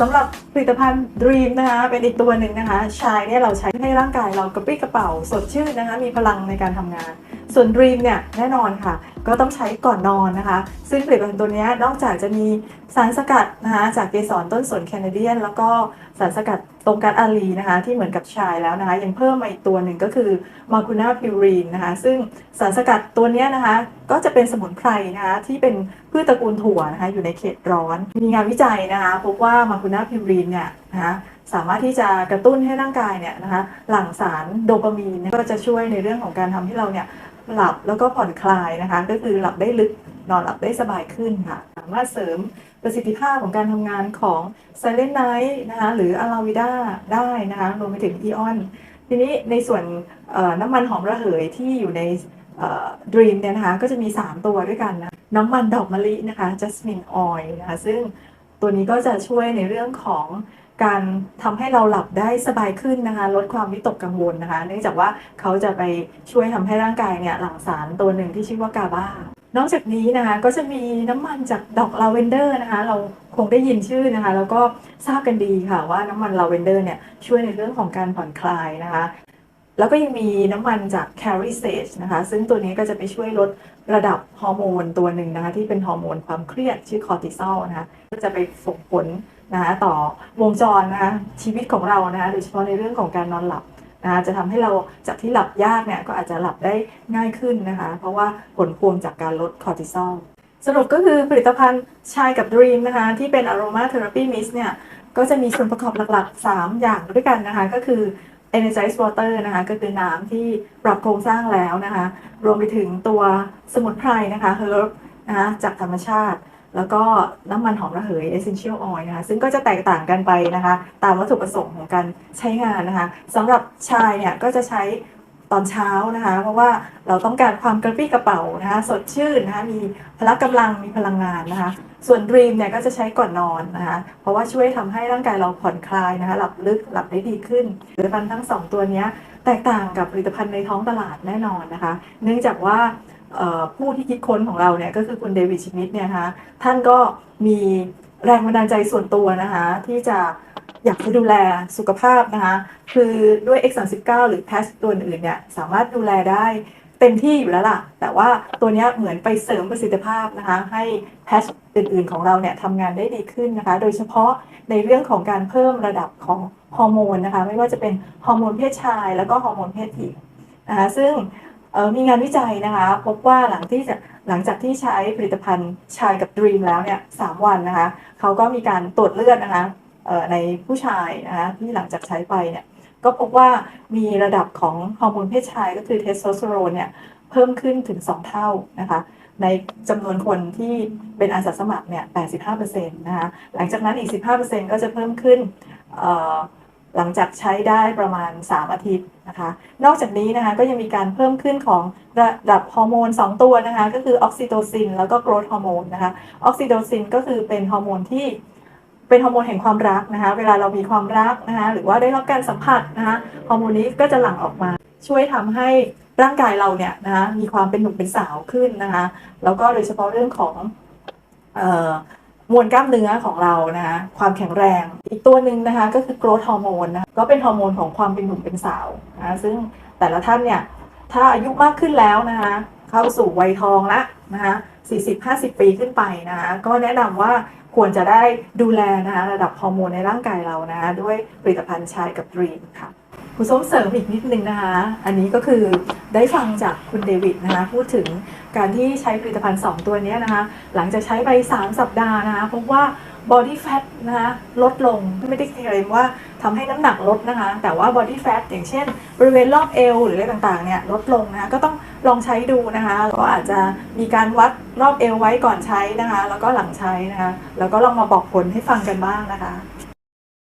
สำหรับผลิตภัณฑ์ Dream นะคะ เป็นอีกตัวหนึ่งนะคะ ชายเนี่ยเราใช้ให้ร่างกายเรากระปรี้กระเป๋า สดชื่นนะคะ มีพลังในการทำงาน ส่วน Dream เนี่ยแน่นอนค่ะ ก็ต้องใช้ก่อนนอนนะคะ ซึ่งผลิตภัณฑ์ตัวนี้นอกจากจะมีสารสกัดนะคะจากเกสรต้นสนแคนาเดียน แล้วก็สารสกัดตรงกัดอาลีนะคะ ที่เหมือนกับชายแล้วนะคะ ยังเพิ่มมาอีกตัวหนึ่งก็คือมาคูนาพิวรีนนะคะ ซึ่งสารสกัดตัวนี้นะคะ ก็จะเป็นสมุนไพรนะคะที่เป็นพืชตระกูลถั่วนะคะ อยู่ในเขตร้อน มีงานวิจัยนะคะพบว่ามาคูนาพิวรีนเนี่ยนะคะสามารถที่จะกระตุ้นให้ร่างกายเนี่ยนะคะหลั่งสารโดปามีนก็จะช่วยในเรื่องของการทำให้เราเนี่ย หลับแล้วก็ผ่อนคลายนะคะ ก็คือหลับได้ลึกนอนหลับได้สบายขึ้นค่ะ สามารถเสริมประสิทธิภาพของการทำงานของ Silent Night นะคะหรืออาราวิด้าได้นะคะรวมไปถึงอีออนทีนี้ในส่วนน้ำมันหอมระเหยที่อยู่ในดรีมเนี่ยนะคะก็จะมี 3 ตัวด้วยกันนะน้ำมันดอกมะลินะคะ Jasmine Oil นะคะซึ่ง ตัวนี้ก็จะช่วยในเรื่องของการทำให้เราหลับได้สบายขึ้นนะคะลดความวิตกกังวลนะคะ เนื่องจากว่าเขาจะไปช่วยทำให้ร่างกายเนี่ยหลั่งสารตัวหนึ่งที่ชื่อว่ากาบานอกจากนี้นะคะก็จะมีน้ำมันจากดอกลาเวนเดอร์นะคะ เราคงได้ยินชื่อนะคะ แล้วก็ทราบกันดีค่ะว่าน้ำมันลาเวนเดอร์เนี่ยช่วยในเรื่องของการผ่อนคลายนะคะ แล้วก็ยังมีน้ำมันจาก Carry Sage นะคะ ซึ่งตัวนี้ก็จะไปช่วยลดระดับฮอร์โมนตัวหนึ่งนะคะ ที่เป็นฮอร์โมนความเครียดชื่อคอร์ติซอลนะคะก็จะไปส่งผลนะคะต่อวงจรนะคะชีวิตของเรานะคะโดยเฉพาะในเรื่องของการนอนหลับนะคะจะทำให้เราจากที่หลับยากเนี่ยก็อาจจะหลับได้ง่ายขึ้นนะคะ เพราะว่าผลพวงจากการลดคอร์ติซอลสรุปก็คือผลิตภัณฑ์ชายกับ Dream นะคะที่เป็น Aroma Therapy Mist เนี่ยก็จะมีส่วนประกอบหลักๆ 3 อย่างด้วยกันนะคะ ก็คือ Energize Water นะคะก็คือน้ำที่ปรับโครงสร้างแล้วนะคะรวมไปถึงตัวสมุนไพรนะคะ Herb นะคะจากธรรมชาติ แล้วก็น้ำมันหอมระเหย essential oil นะคะซึ่งก็จะแตกต่างกันไปนะคะตามวัตถุประสงค์ของการใช้งานนะคะสำหรับชายเนี่ยก็จะใช้ตอนเช้านะคะ เพราะว่าเราต้องการความกระปรี้กระเป๋านะคะสดชื่นนะคะมีพละกำลังมีพลังงานนะคะ ส่วน Dream เนี่ยก็จะใช้ก่อนนอนนะคะ เพราะว่าช่วยทำให้ร่างกายเราผ่อนคลายนะคะ หลับลึกหลับได้ดีขึ้นผลิตภัณฑ์ทั้งสองตัวนี้แตกต่างกับผลิตภัณฑ์ในท้องตลาดแน่นอนนะคะ เนื่องจากว่าผู้ที่คิดค้นของเราเนี่ยก็คือคุณเดวิดชมิดเนี่ยนะคะท่านก็มีแรงบันดาลใจส่วนตัวนะคะ ที่จะอยากจะดูแลสุขภาพนะคะ คือด้วย X39 หรือแพสตัวอื่นเนี่ยสามารถดูแลได้ เต็มที่อยู่แล้วล่ะ แต่ว่าตัวนี้เหมือนไปเสริมประสิทธิภาพนะคะ ให้แพสอื่นๆของเราเนี่ยทำงานได้ดีขึ้นนะคะ โดยเฉพาะในเรื่องของการเพิ่มระดับของฮอร์โมนนะคะ ไม่ว่าจะเป็นฮอร์โมนเพศชาย แล้วก็ฮอร์โมนเพศหญิงนะคะซึ่งมีงานวิจัยนะคะ พบว่าหลังที่จะหลังจากที่ใช้ผลิตภัณฑ์ชายกับ Dream แล้วเนี่ยสวันนะคะเขาก็มีการตรวจเลือดนะคะในผู้ชายนะคะที่หลังจากใช้ไปเนี่ย ก็พบว่ามีระดับของฮอร์โมนเพศชายก็คือเทสโทสเตอโรนเนี่ยเพิ่มขึ้นถึง 2 เท่านะคะในจำนวนคนที่เป็นอาสาสมัครเนี่ย 85%นะคะหลังจากนั้นอีก 15%ก็จะเพิ่มขึ้นหลังจากใช้ได้ประมาณ 3 อาทิตย์นะคะ นอกจากนี้นะคะก็ยังมีการเพิ่มขึ้นของระดับฮอร์โมน 2 ตัวนะคะ ก็คือออกซิโตซินแล้วก็โกรทฮอร์โมนนะคะ ออกซิโตซินก็คือเป็นฮอร์โมนที่ เป็นฮอร์โมนแห่งความรักนะคะ เวลาเรามีความรักนะคะ หรือว่าได้รับการสัมผัสนะคะฮอร์โมนนี้ก็จะหลั่งออกมา ช่วยทำให้ร่างกายเราเนี่ยนะคะมีความเป็นหนุ่มเป็นสาวขึ้นนะคะ แล้วก็โดยเฉพาะเรื่องของออมวลกล้ามเนื้อของเรานะคะความแข็งแรง อีกตัวหนึ่งนะคะก็คือโกรทฮอร์โมนนะคะก็เป็นฮอร์โมนของความเป็นหนุ่มเป็นสาวนะคะซึ่งแต่ละท่านเนี่ยถ้าอายุมากขึ้นแล้วนะคะ เข้าสู่วัยทองละนะคะ40-50 ปีขึ้นไปนะคะก็แนะนำว่าควรจะได้ดูแลนะคะระดับฮอร์โมนในร่างกายเรานะคะด้วยผลิตภัณฑ์ชายกับดรีมค่ะคุณส้มเสริมอีกนิดนึงนะคะ อันนี้ก็คือได้ฟังจากคุณเดวิดนะคะพูดถึงการที่ใช้ผลิตภัณฑ์ 2 ตัวนี้นะคะ หลังจากใช้ไป 3 สัปดาห์นะคะพบว่า บอดี้แฟทนะคะลดลงไม่ได้เคลมว่าทำให้น้ำหนักลดนะคะ แต่ว่าบอดี้แฟทอย่างเช่น บริเวณรอบเอวหรืออะไรต่างๆเนี่ยลดลงนะคะก็ต้องลองใช้ดูนะคะก็อาจจะมีการวัดรอบเอวไว้ก่อนใช้นะคะ แล้วก็หลังใช้นะคะ แล้วก็ลองมาบอกผลให้ฟังกันบ้างนะคะ